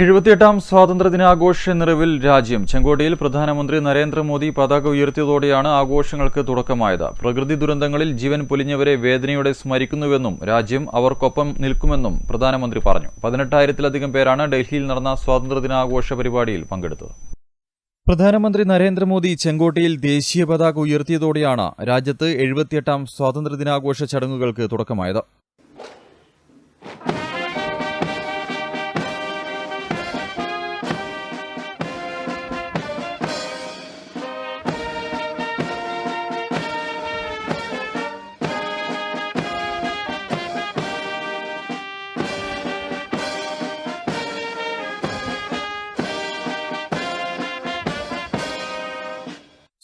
എഴുപത്തിയെട്ടാം സ്വാതന്ത്ര്യദിനാഘോഷ നിറവിൽ രാജ്യം. ചെങ്കോട്ടയിൽ പ്രധാനമന്ത്രി നരേന്ദ്രമോദി പതാക ഉയർത്തിയതോടെയാണ് ആഘോഷങ്ങൾക്ക് തുടക്കമായത്. പ്രകൃതി ദുരന്തങ്ങളിൽ ജീവൻ പൊലിഞ്ഞവരെ വേദനയോടെ സ്മരിക്കുന്നുവെന്നും രാജ്യം അവർക്കൊപ്പം നിൽക്കുമെന്നും പ്രധാനമന്ത്രി പറഞ്ഞു. പതിനെട്ടായിരത്തിലധികം പേരാണ് ഡൽഹിയിൽ നടന്ന സ്വാതന്ത്ര്യദിനാഘോഷ പരിപാടിയിൽ പങ്കെടുത്തത്. പ്രധാനമന്ത്രി നരേന്ദ്രമോദി ചെങ്കോട്ടയിൽ ദേശീയ പതാക ഉയർത്തിയതോടെയാണ് രാജ്യത്ത് എഴുപത്തിയെട്ടാം സ്വാതന്ത്ര്യദിനാഘോഷ ചടങ്ങുകൾക്ക് തുടക്കമായത്.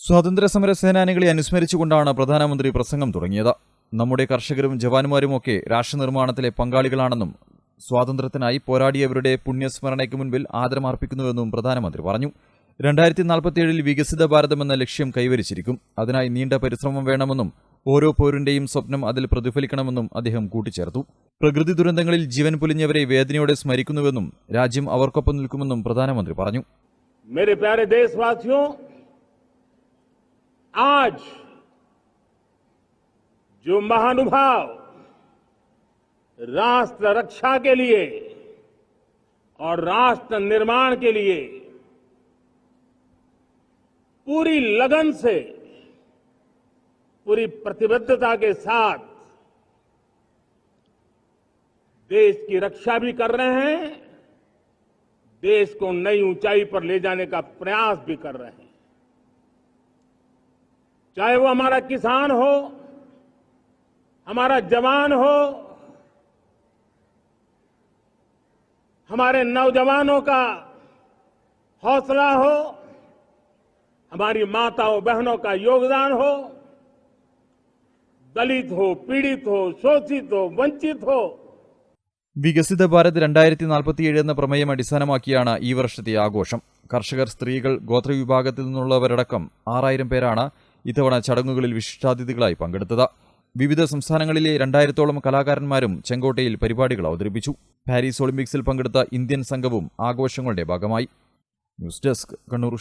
സ്വാതന്ത്ര്യസമര സേനാനികളെ അനുസ്മരിച്ചുകൊണ്ടാണ് പ്രധാനമന്ത്രി പ്രസംഗം തുടങ്ങിയത്. നമ്മുടെ കർഷകരും ജവാന്മാരുമൊക്കെ രാഷ്ട്രനിർമ്മാണത്തിലെ പങ്കാളികളാണെന്നും സ്വാതന്ത്ര്യത്തിനായി പോരാടിയവരുടെ പുണ്യസ്മരണയ്ക്ക് മുൻപിൽ ആദരമർപ്പിക്കുന്നുവെന്നും പ്രധാനമന്ത്രി പറഞ്ഞു. രണ്ടായിരത്തി നാൽപ്പത്തിയേഴിൽ വികസിത ഭാരതമെന്ന ലക്ഷ്യം കൈവരിച്ചിരിക്കും. അതിനായി നീണ്ട പരിശ്രമം വേണമെന്നും ഓരോ പൗരന്റെയും സ്വപ്നം അതിൽ പ്രതിഫലിക്കണമെന്നും അദ്ദേഹം കൂട്ടിച്ചേർത്തു. പ്രകൃതി ദുരന്തങ്ങളിൽ ജീവൻ പൊലിഞ്ഞവരെ വേദനയോടെ സ്മരിക്കുന്നുവെന്നും രാജ്യം അവർക്കൊപ്പം നിൽക്കുമെന്നും പ്രധാനമന്ത്രി പറഞ്ഞു. आज जो महानुभाव राष्ट्र रक्षा के लिए और राष्ट्र निर्माण के लिए पूरी लगन से, पूरी प्रतिबद्धता के साथ देश की रक्षा भी कर रहे हैं, देश को नई ऊंचाई पर ले जाने का प्रयास भी कर रहे हैं। चाहे वो हमारा किसान हो हमारा जवान हो हमारे नौजवानों का हौसला हो हमारी माताओं बहनों का योगदान हो दलित हो पीड़ित हो शोषित हो वंचित हो വികസിത ഭാരത് രണ്ടായിരത്തി നാൽപ്പത്തിയേഴ് എന്ന പ്രമേയം അടിസ്ഥാനമാക്കിയാണ് ഈ വർഷത്തെ ആഘോഷം കർഷകർ സ്ത്രീകൾ ഗോത്രവിഭാഗത്തിൽ നിന്നുള്ളവരടക്കം ആറായിരം പേരാണ് ഇത്തവണ ചടങ്ങുകളിൽ വിശിഷ്ടാതിഥികളായി പങ്കെടുത്തത്. വിവിധ സംസ്ഥാനങ്ങളിലെ രണ്ടായിരത്തോളം കലാകാരന്മാരും ചെങ്കോട്ടയിൽ പരിപാടികൾ അവതരിപ്പിച്ചു. പാരീസ് ഒളിമ്പിക്സിൽ പങ്കെടുത്ത ഇന്ത്യൻ സംഘവും ആഘോഷങ്ങളുടെ ഭാഗമായി. News desk Kannur